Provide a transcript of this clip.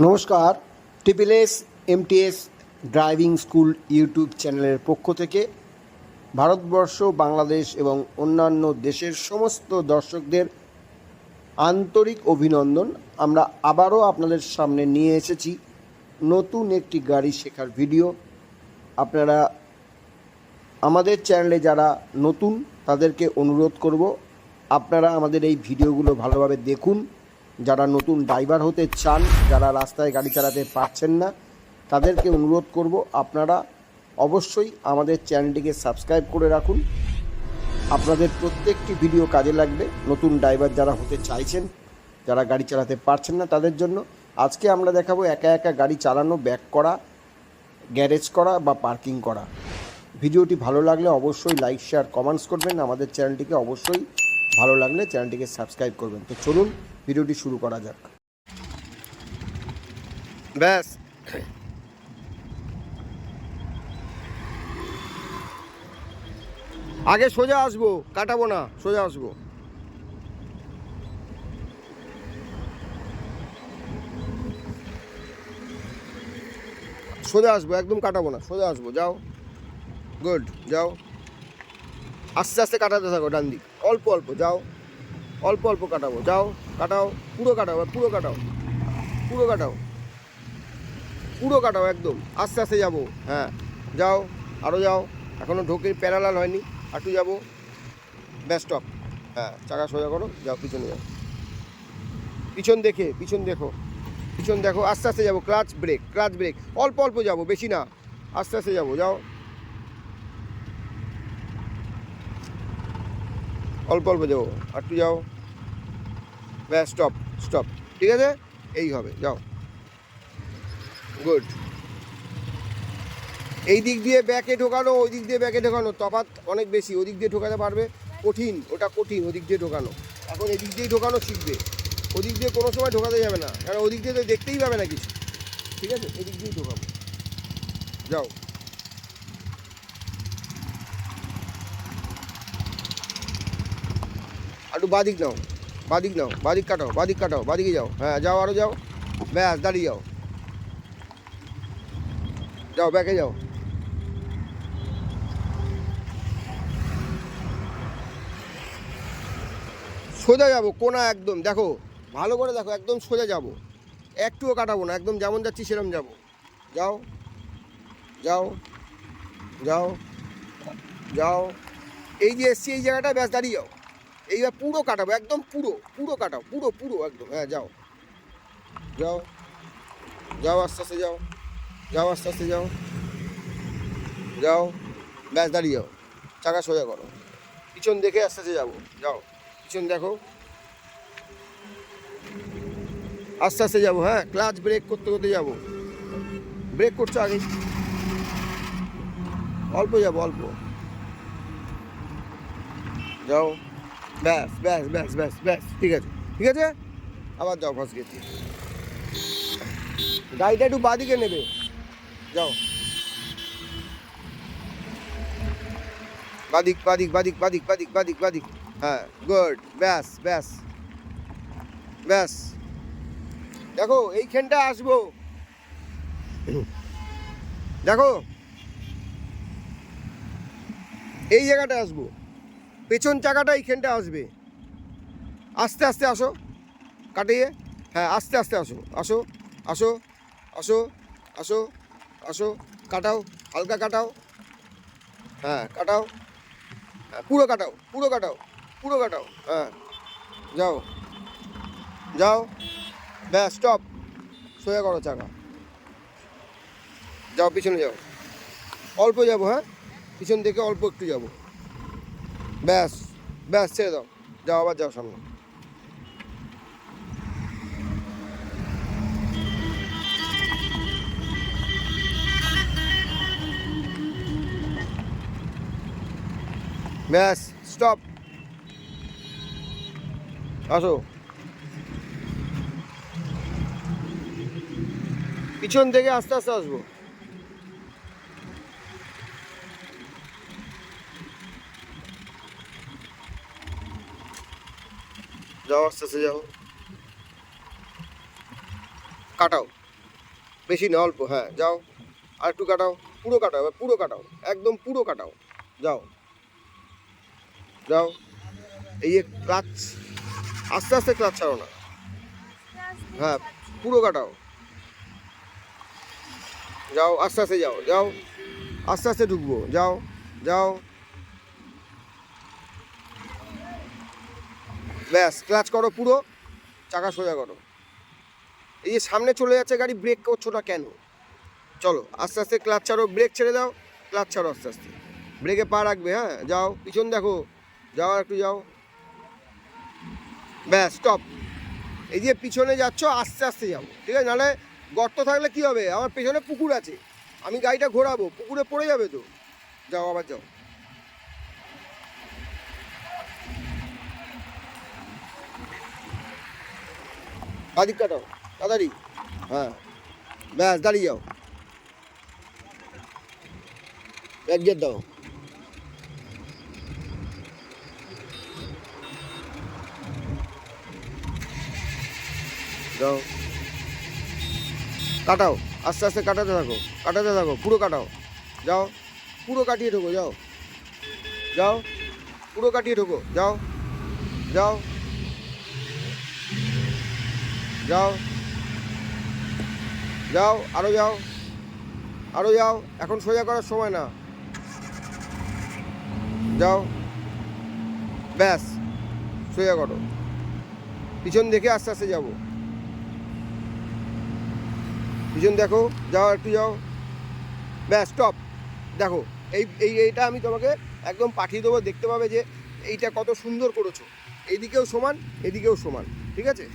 নমস্কার triple S MTS driving school YouTube চ্যানেলের পক্ষ থেকে ভারতবর্ষ, বাংলাদেশ এবং অন্যান্য দেশের সমস্ত দর্শকদের আন্তরিক অভিনন্দন। আমরা আবারও আপনাদের সামনে নিয়ে এসেছি নতুন একটি গাড়ি শেখার ভিডিও। আপনারা আমাদের চ্যানেলে যারা নতুন, তাদেরকে অনুরোধ করব, আপনারা আমাদের এই ভিডিওগুলো ভালোভাবে দেখুন। যারা নতুন ড্রাইভার হতে চান, যারা রাস্তায় গাড়ি চালাতে পারছেন না, তাদেরকে অনুরোধ করব আপনারা অবশ্যই আমাদের চ্যানেলটিকে সাবস্ক্রাইব করে রাখুন। আপনাদের প্রত্যেকটি ভিডিও কাজে লাগবে। নতুন ড্রাইভার যারা হতে চাইছেন, যারা গাড়ি চালাতে পারছেন না তাদের জন্য, আজকে আমরা দেখাবো একা একা গাড়ি চালানো, ব্যাক করা, গ্যারেজ করা বা পার্কিং করা। ভিডিওটি ভালো লাগলে অবশ্যই লাইক, শেয়ার, কমেন্টস করবেন। আমাদের চ্যানেলটিকে অবশ্যই ভালো লাগলে চ্যানেলটিকে সাবস্ক্রাইব করবেন। তো চলুন ভিডিওটি শুরু করা যাক। ব্যাস। আগে সোজা আসব, কাটাবো না, সোজা আসব। সোজা আসব, একদম কাটাবো না, সোজা আসব, যাও। গুড যাও। আস্তে আস্তে কাটাতে থাকো, ডান দিক। অল্প অল্প, যাও। অল্প অল্প কাটাবো। যাও, কাটাও, পুরো কাটাও পুরো কাটাও পুরো কাটাও পুরো কাটাও একদম, আস্তে আস্তে যাব হ্যাঁ যাও আরও যাও এখনও ঢোকে প্যারালাল হয়নি একটু যাব, ব্যাস স্টপ হ্যাঁ চাকা সোজা করো, যাও, পিছনে যাও, পিছন দেখে, পিছন দেখো পিছন দেখো, আস্তে আস্তে যাব ক্লাচ ব্রেক ক্লাচ ব্রেক অল্প অল্প যাব, বেশি না, আস্তে আস্তে যাব, যাও, অল্প অল্প যাব একটু যাও ব্যাস স্টপ স্টপ ঠিক আছে? এই হবে, যাও। গুড এই দিক দিয়ে ব্যাকে ঢোকানো, ওই দিক দিয়ে ব্যাকে ঢোকানো। তফাৎ অনেক বেশি, ওদিক দিয়ে ঢোকাতে পারবে। কঠিন, ওটা কঠিন, ওদিক দিয়ে ঢোকানো। এখন এদিক দিয়েই ঢোকানো শিখবে। ওদিক দিয়ে কোনো সময় ঢোকাতে যাবে না, কারণ ওদিক দিয়ে তো দেখতেই পাবে না কিছু। ঠিক আছে? এদিক দিয়েই ঢোকাবো। যাও। একটু বাদিক নাও। বাদিক নাও বাদিক কাটাও বাদিক কাটাও, বাদিকে যাও। হ্যাঁ যাও আরও যাও। ব্যাস, দাঁড়িয়ে যাও। যাও, ব্যাকে যাও। সোজা যাব, কোনা একদম, দেখো, ভালো করে দেখো, একদম সোজা যাব। একটুও কাটাবো না, একদম যেমন যাচ্ছি সেরকম যাব। যাও যাও যাও যাও। এই যে এসছি, এই জায়গাটা ব্যাস, দাঁড়িয়ে যাও। এইবার পুরো কাটাবো, একদম পুরো পুরো কাটাও, পুরো পুরো একদম। হ্যাঁ যাও। যাও। যাও, আস্তে আস্তে যাও। যাও, আস্তে আস্তে যাও। যাও। ব্যাস দাঁড়িয়ে যাও চাকা সোজা করো। পিছন দেখে আস্তে আস্তে যাব। যাও। পিছন দেখো। আস্তে আস্তে যাব হ্যাঁ। ক্লাচ ব্রেক করতে করতে যাব। ব্রেক করছ আগে। অল্প যাব, অল্প। যাও। ব্যাস ব্যাস ব্যাস ব্যাস ব্যাস, ঠিক আছে ঠিক আছে? আবার যাও ফাঁস গেছি গাড়িটা একটু বাদিকে নেবে। যাও। বাদিক বাদিক বাদিক বাদিক বাদিক বাদিক বাদিক। হ্যাঁ গুড, ব্যাস ব্যাস ব্যাস। দেখো, এইখানটা আসব। দেখো। এই জায়গাটা আসব। পেছন চাকাটা এইখানটা আসবে। আস্তে আস্তে আসো। কাটিয়ে হ্যাঁ আস্তে আস্তে আসো। আসো আসো আসো আসো আসো কাটাও হালকা কাটাও। হ্যাঁ কাটাও। হ্যাঁ, পুরো কাটাও পুরো কাটাও পুরো কাটাও। হ্যাঁ যাও। যাও। ব্যাস স্টপ সোজা করো চাকা। যাও পিছনে যাও। অল্প যাব হ্যাঁ? পিছন থেকে অল্প একটু যাব। ব্যাস ব্যাস, ছেড়ে দাও। যাও, আবার যাও সামনে ব্যাস স্টপ আসো। পিছন থেকে আস্তে আস্তে আসব। যাও আস্তে আস্তে যাও। কাটাও। বেশি না, অল্প হ্যাঁ যাও। আর একটু কাটাও, পুরো কাটাও পুরো কাটাও, একদম পুরো কাটাও। যাও। যাও। এই ক্লাচ, আস্তে আস্তে ক্লাচ ছাড়ো না। হ্যাঁ পুরো কাটাও। যাও, আস্তে আস্তে যাও যাও। আস্তে আস্তে ঢুকবো, যাও যাও। ব্যাস, ক্লাচ করো পুরো, চাকা সোজা করো। এই যে সামনে চলে যাচ্ছে গাড়ি ব্রেক করছ না কেন? চলো, আস্তে আস্তে ক্লাচ ছাড়ো ব্রেক ছেড়ে দাও, ক্লাচ ছাড়ো আস্তে আস্তে। ব্রেকে পা রাখবে হ্যাঁ? যাও, পিছন দেখো, যাও একটু যাও। ব্যাস স্টপ এই যে পিছনে যাচ্ছ, আস্তে আস্তে যাও, ঠিক আছে? নাহলে গর্ত থাকলে কি হবে? আমার পেছনে পুকুর আছে। আমি গাড়িটা ঘোরাবো, পুকুরে পড়ে যাবে তো। যাও, আবার যাও। বাদিক কাটাও তাড়াতাড়ি হ্যাঁ ব্যাস দাঁড়িয়ে যাও এক গিয়ার দাও যাও কাটাও আস্তে আস্তে কাটাতে থাকো কাটাতে থাকো পুরো কাটাও যাও পুরো কাটিয়ে ঢোকো যাও যাও পুরো কাটিয়ে ঢোকো যাও যাও যাও। যাও আরও যাও। আরও যাও, এখন সোজা করার সময় না। যাও। ব্যাস, সোজা করো। পিছন দেখে আস্তে আস্তে যাব। পিছন দেখো, যাও, একটু যাও। ব্যাস স্টপ দেখো, এই এই, এইটা আমি তোমাকে একদম পাঠিয়ে দেবো। দেখতে পাবে যে এইটা কত সুন্দর করেছ। এইদিকেও সমান, এদিকেও সমান, ঠিক আছে?